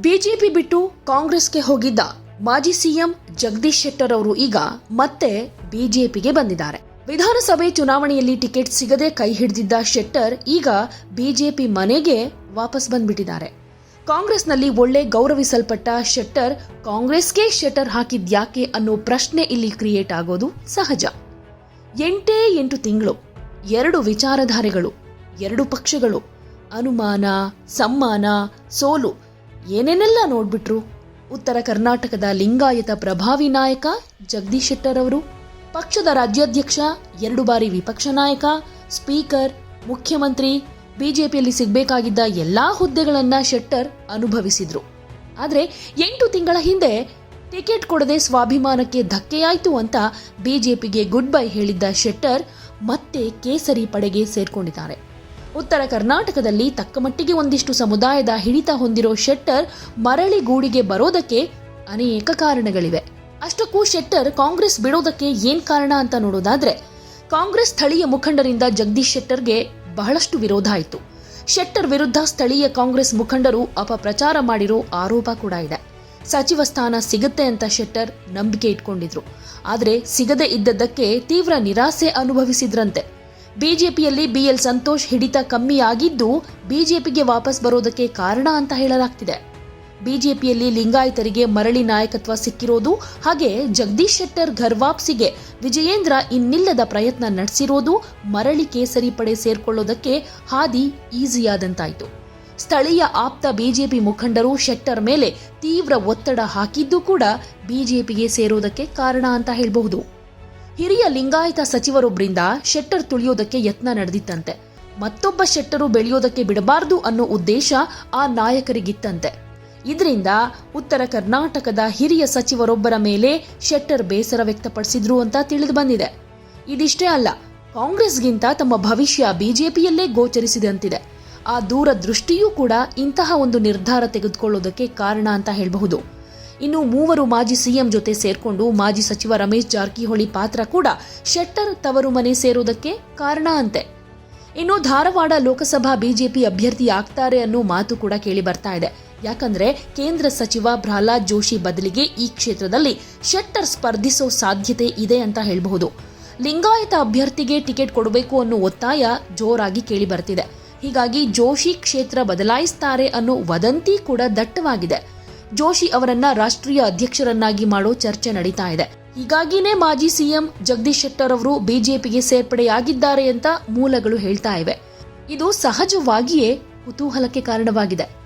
BJP ಬಿಟ್ಟು ಕಾಂಗ್ರೆಸ್ಗೆ ಹೋಗಿದ್ದ ಮಾಜಿ ಸಿಎಂ ಜಗದೀಶ್ ಶೆಟ್ಟರ್ ಅವರು ಈಗ ಮತ್ತೆ ಬಿಜೆಪಿಗೆ ಬಂದಿದ್ದಾರೆ. ವಿಧಾನಸಭೆ ಚುನಾವಣೆಯಲ್ಲಿ ಟಿಕೆಟ್ ಸಿಗದೆ ಕೈ ಹಿಡಿದಿದ್ದ ಶೆಟ್ಟರ್ ಈಗ ಬಿಜೆಪಿ ಮನೆಗೆ ವಾಪಸ್ ಬಂದ್ಬಿಟ್ಟಿದ್ದಾರೆ. ಕಾಂಗ್ರೆಸ್ನಲ್ಲಿ ಒಳ್ಳೆ ಗೌರವಿಸಲ್ಪಟ್ಟ ಶೆಟ್ಟರ್ ಕಾಂಗ್ರೆಸ್ಗೆ ಶೆಟ್ಟರ್ ಹಾಕಿದ್ಯಾಕೆ ಅನ್ನೋ ಪ್ರಶ್ನೆ ಇಲ್ಲಿ ಕ್ರಿಯೇಟ್ ಆಗೋದು ಸಹಜ. ಎಂಟೇ ಎಂಟು ತಿಂಗಳು, ಎರಡು ವಿಚಾರಧಾರೆಗಳು, ಎರಡು ಪಕ್ಷಗಳು, ಅನುಮಾನ, ಸಮ್ಮಾನ, ಸೋಲು ಏನೇನೆಲ್ಲ ನೋಡ್ಬಿಟ್ರು? ಉತ್ತರ ಕರ್ನಾಟಕದ ಲಿಂಗಾಯತ ಪ್ರಭಾವಿ ನಾಯಕ ಜಗದೀಶ್ ಶೆಟ್ಟರ್ ಅವರು, ಪಕ್ಷದ ರಾಜ್ಯಾಧ್ಯಕ್ಷ ಎರಡು ಬಾರಿ ವಿಪಕ್ಷ ನಾಯಕ, ಸ್ಪೀಕರ್, ಮುಖ್ಯಮಂತ್ರಿ, ಬಿಜೆಪಿಯಲ್ಲಿ ಸಿಗಬೇಕಾಗಿದ್ದ ಎಲ್ಲಾ ಹುದ್ದೆಗಳನ್ನ ಶೆಟ್ಟರ್ ಅನುಭವಿಸಿದ್ರು. ಆದರೆ ಎಂಟು ತಿಂಗಳ ಹಿಂದೆ ಟಿಕೆಟ್ ಕೊಡದೆ ಸ್ವಾಭಿಮಾನಕ್ಕೆ ಧಕ್ಕೆಯಾಯಿತು ಅಂತ ಬಿಜೆಪಿಗೆ ಗುಡ್ ಬೈ ಹೇಳಿದ್ದ ಶೆಟ್ಟರ್ ಮತ್ತೆ ಕೇಸರಿ ಪಡೆಗೆ ಸೇರ್ಕೊಂಡಿದ್ದಾರೆ. ಉತ್ತರ ಕರ್ನಾಟಕದಲ್ಲಿ ತಕ್ಕಮಟ್ಟಿಗೆ ಒಂದಿಷ್ಟು ಸಮುದಾಯದ ಹಿಡಿತ ಹೊಂದಿರೋ ಶೆಟ್ಟರ್ ಮರಳಿ ಗೂಡಿಗೆ ಬರೋದಕ್ಕೆ ಅನೇಕ ಕಾರಣಗಳಿವೆ. ಅಷ್ಟಕ್ಕೂ ಶೆಟ್ಟರ್ ಕಾಂಗ್ರೆಸ್ ಬಿಡೋದಕ್ಕೆ ಏನ್ ಕಾರಣ ಅಂತ ನೋಡೋದಾದ್ರೆ, ಕಾಂಗ್ರೆಸ್ ಸ್ಥಳೀಯ ಮುಖಂಡರಿಂದ ಜಗದೀಶ್ ಶೆಟ್ಟರ್ಗೆ ಬಹಳಷ್ಟು ವಿರೋಧ ಆಯಿತು. ಶೆಟ್ಟರ್ ವಿರುದ್ಧ ಸ್ಥಳೀಯ ಕಾಂಗ್ರೆಸ್ ಮುಖಂಡರು ಅಪಪ್ರಚಾರ ಮಾಡಿರೋ ಆರೋಪ ಕೂಡ ಇದೆ. ಸಚಿವ ಸ್ಥಾನ ಸಿಗುತ್ತೆ ಅಂತ ಶೆಟ್ಟರ್ ನಂಬಿಕೆ ಇಟ್ಕೊಂಡಿದ್ರು. ಆದರೆ ಸಿಗದೇ ಇದ್ದದ್ದಕ್ಕೆ ತೀವ್ರ ನಿರಾಸೆ ಅನುಭವಿಸಿದ್ರಂತೆ. ಬಿಜೆಪಿಯಲ್ಲಿ ಬಿಎಲ್ ಸಂತೋಷ್ ಹಿಡಿತ ಕಮ್ಮಿಯಾಗಿದ್ದು, ಬಿಜೆಪಿಗೆ ವಾಪಸ್ ಬರೋದಕ್ಕೆ ಕಾರಣ ಅಂತ ಹೇಳಲಾಗ್ತಿದೆ. ಬಿಜೆಪಿಯಲ್ಲಿ ಲಿಂಗಾಯತರಿಗೆ ಮರಳಿ ನಾಯಕತ್ವ ಸಿಕ್ಕಿರೋದು, ಹಾಗೆ ಜಗದೀಶ್ ಶೆಟ್ಟರ್ ಘರ್ವಾಪ್ಸಿಗೆ ವಿಜಯೇಂದ್ರ ಇನ್ನಿಲ್ಲದ ಪ್ರಯತ್ನ ನಡೆಸಿರೋದು, ಮರಳಿ ಕೇಸರಿ ಪಡೆ ಸೇರ್ಕೊಳ್ಳೋದಕ್ಕೆ ಹಾದಿ ಈಸಿಯಾದಂತಾಯಿತು. ಸ್ಥಳೀಯ ಆಪ್ತ ಬಿಜೆಪಿ ಮುಖಂಡರು ಶೆಟ್ಟರ್ ಮೇಲೆ ತೀವ್ರ ಒತ್ತಡ ಹಾಕಿದ್ದು ಕೂಡ ಬಿಜೆಪಿಗೆ ಸೇರೋದಕ್ಕೆ ಕಾರಣ ಅಂತ ಹೇಳಬಹುದು. ಹಿರಿಯ ಲಿಂಗಾಯತ ಸಚಿವರೊಬ್ಬರಿಂದ ಶೆಟ್ಟರ್ ತುಳಿಯೋದಕ್ಕೆ ಯತ್ನ ನಡೆದಿತ್ತಂತೆ. ಮತ್ತೊಬ್ಬ ಶೆಟ್ಟರು ಬೆಳೆಯೋದಕ್ಕೆ ಬಿಡಬಾರದು ಅನ್ನೋ ಉದ್ದೇಶ ಆ ನಾಯಕರಿಗಿತ್ತಂತೆ. ಇದರಿಂದ ಉತ್ತರ ಕರ್ನಾಟಕದ ಹಿರಿಯ ಸಚಿವರೊಬ್ಬರ ಮೇಲೆ ಶೆಟ್ಟರ್ ಬೇಸರ ವ್ಯಕ್ತಪಡಿಸಿದ್ರು ಅಂತ ತಿಳಿದು ಬಂದಿದೆ. ಇದಿಷ್ಟೇ ಅಲ್ಲ, ಕಾಂಗ್ರೆಸ್ಗಿಂತ ತಮ್ಮ ಭವಿಷ್ಯ ಬಿಜೆಪಿಯಲ್ಲೇ ಗೋಚರಿಸಿದಂತಿದೆ. ಆ ದೂರದೃಷ್ಟಿಯೂ ಕೂಡ ಇಂತಹ ಒಂದು ನಿರ್ಧಾರ ತೆಗೆದುಕೊಳ್ಳೋದಕ್ಕೆ ಕಾರಣ ಅಂತ ಹೇಳಬಹುದು. ಇನ್ನು ಮೂವರು ಮಾಜಿ ಸಿಎಂ ಜೊತೆ ಸೇರ್ಕೊಂಡು ಮಾಜಿ ಸಚಿವ ರಮೇಶ್ ಜಾರಕಿಹೊಳಿ ಪಾತ್ರ ಕೂಡ ಶೆಟ್ಟರ್ ತವರು ಮನೆ ಸೇರೋದಕ್ಕೆ ಕಾರಣ ಅಂತೆ. ಇನ್ನು ಧಾರವಾಡ ಲೋಕಸಭಾ ಬಿಜೆಪಿ ಅಭ್ಯರ್ಥಿ ಆಗ್ತಾರೆ ಅನ್ನೋ ಮಾತು ಕೂಡ ಕೇಳಿ ಬರ್ತಾ ಇದೆ. ಯಾಕಂದ್ರೆ ಕೇಂದ್ರ ಸಚಿವ ಪ್ರಹ್ಲಾದ್ ಜೋಶಿ ಬದಲಿಗೆ ಈ ಕ್ಷೇತ್ರದಲ್ಲಿ ಶೆಟ್ಟರ್ ಸ್ಪರ್ಧಿಸೋ ಸಾಧ್ಯತೆ ಇದೆ ಅಂತ ಹೇಳಬಹುದು. ಲಿಂಗಾಯತ ಅಭ್ಯರ್ಥಿಗೆ ಟಿಕೆಟ್ ಕೊಡಬೇಕು ಅನ್ನೋ ಒತ್ತಾಯ ಜೋರಾಗಿ ಕೇಳಿ ಬರ್ತಿದೆ. ಹೀಗಾಗಿ ಜೋಶಿ ಕ್ಷೇತ್ರ ಬದಲಾಯಿಸ್ತಾರೆ ಅನ್ನೋ ವದಂತಿ ಕೂಡ ದಟ್ಟವಾಗಿದೆ. ಜೋಶಿ ಅವರನ್ನ ರಾಷ್ಟ್ರೀಯ ಅಧ್ಯಕ್ಷರನ್ನಾಗಿ ಮಾಡೋ ಚರ್ಚೆ ನಡೀತಾ ಇದೆ. ಹೀಗಾಗಿನೇ ಮಾಜಿ ಸಿಎಂ ಜಗದೀಶ್ ಶೆಟ್ಟರ್ ಅವರು ಬಿಜೆಪಿಗೆ ಸೇರ್ಪಡೆಯಾಗಿದ್ದಾರೆ ಅಂತ ಮೂಲಗಳು ಹೇಳ್ತಾ ಇವೆ. ಇದು ಸಹಜವಾಗಿಯೇ ಕುತೂಹಲಕ್ಕೆ ಕಾರಣವಾಗಿದೆ.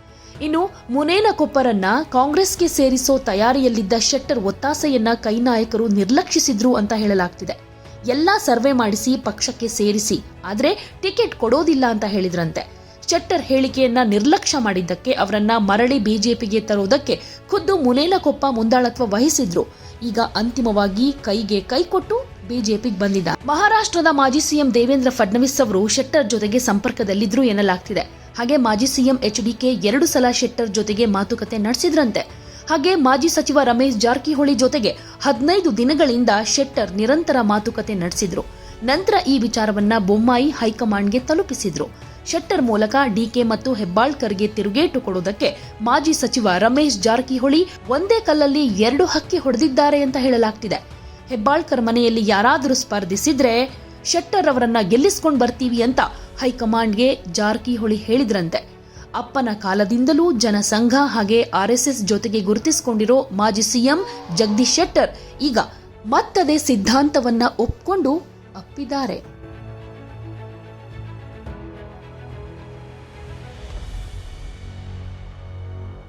ಇನ್ನು ಮುನೇನಕೊಪ್ಪರನ್ನ ಕಾಂಗ್ರೆಸ್ಗೆ ಸೇರಿಸೋ ತಯಾರಿಯಲ್ಲಿದ್ದ ಶೆಟ್ಟರ್ ಒತ್ತಾಸೆಯನ್ನ ಕೈ ನಾಯಕರು ನಿರ್ಲಕ್ಷಿಸಿದ್ರು ಅಂತ ಹೇಳಲಾಗ್ತಿದೆ. ಎಲ್ಲಾ ಸರ್ವೆ ಮಾಡಿಸಿ ಪಕ್ಷಕ್ಕೆ ಸೇರಿಸಿ, ಆದರೆ ಟಿಕೆಟ್ ಕೊಡೋದಿಲ್ಲ ಅಂತ ಹೇಳಿದ್ರಂತೆ. ಶೆಟ್ಟರ್ ಹೇಳಿಕೆಯನ್ನ ನಿರ್ಲಕ್ಷ್ಯ ಮಾಡಿದ್ದಕ್ಕೆ ಅವರನ್ನ ಮರಳಿ ಬಿಜೆಪಿಗೆ ತರುವುದಕ್ಕೆ ಖುದ್ದು ಮುನೇನಕೊಪ್ಪ ಮುಂದಾಳತ್ವ ವಹಿಸಿದ್ರು. ಈಗ ಅಂತಿಮವಾಗಿ ಕೈಗೆ ಕೈ ಕೊಟ್ಟು ಬಿಜೆಪಿಗೆ ಬಂದಿದ್ದ. ಮಹಾರಾಷ್ಟ್ರದ ಮಾಜಿ ಸಿಎಂ ದೇವೇಂದ್ರ ಫಡ್ನವೀಸ್ ಅವರು ಶೆಟ್ಟರ್ ಜೊತೆಗೆ ಸಂಪರ್ಕದಲ್ಲಿದ್ರು ಎನ್ನಲಾಗ್ತಿದೆ. ಹಾಗೆ ಮಾಜಿ ಸಿಎಂ ಎಚ್ ಡಿಕೆ ಎರಡು ಸಲ ಶೆಟ್ಟರ್ ಜೊತೆಗೆ ಮಾತುಕತೆ ನಡೆಸಿದ್ರಂತೆ. ಹಾಗೆ ಮಾಜಿ ಸಚಿವ ರಮೇಶ್ ಜಾರಕಿಹೊಳಿ ಜೊತೆಗೆ ಹದಿನೈದು ದಿನಗಳಿಂದ ಶೆಟ್ಟರ್ ನಿರಂತರ ಮಾತುಕತೆ ನಡೆಸಿದ್ರು. ನಂತರ ಈ ವಿಚಾರವನ್ನ ಬೊಮ್ಮಾಯಿ ಹೈಕಮಾಂಡ್ಗೆ ತಲುಪಿಸಿದ್ರು. ಶೆಟ್ಟರ್ ಮೂಲಕ ಡಿಕೆ ಮತ್ತು ಹೆಬ್ಬಾಳ್ಕರ್ಗೆ ತಿರುಗೇಟು ಕೊಡುವುದಕ್ಕೆ ಮಾಜಿ ಸಚಿವ ರಮೇಶ್ ಜಾರಕಿಹೊಳಿ ಒಂದೇ ಕಲ್ಲಲ್ಲಿ ಎರಡು ಹಕ್ಕಿ ಹೊಡೆದಿದ್ದಾರೆ ಅಂತ ಹೇಳಲಾಗ್ತಿದೆ. ಹೆಬ್ಬಾಳ್ಕರ್ ಮನೆಯಲ್ಲಿ ಯಾರಾದರೂ ಸ್ಪರ್ಧಿಸಿದ್ರೆ ಶೆಟ್ಟರ್ ಅವರನ್ನ ಗೆಲ್ಲಿಸ್ಕೊಂಡು ಬರ್ತೀವಿ ಅಂತ ಹೈಕಮಾಂಡ್ಗೆ ಜಾರಕಿಹೊಳಿ ಹೇಳಿದ್ರಂತೆ. ಅಪ್ಪನ ಕಾಲದಿಂದಲೂ ಜನಸಂಘ ಹಾಗೆ ಆರ್ಎಸ್ಎಸ್ ಜೊತೆಗೆ ಗುರುತಿಸಿಕೊಂಡಿರೋ ಮಾಜಿ ಸಿಎಂ ಜಗದೀಶ್ ಶೆಟ್ಟರ್ ಈಗ ಮತ್ತದೇ ಸಿದ್ಧಾಂತವನ್ನ ಒಪ್ಕೊಂಡು ಅಪ್ಪಿದ್ದಾರೆ.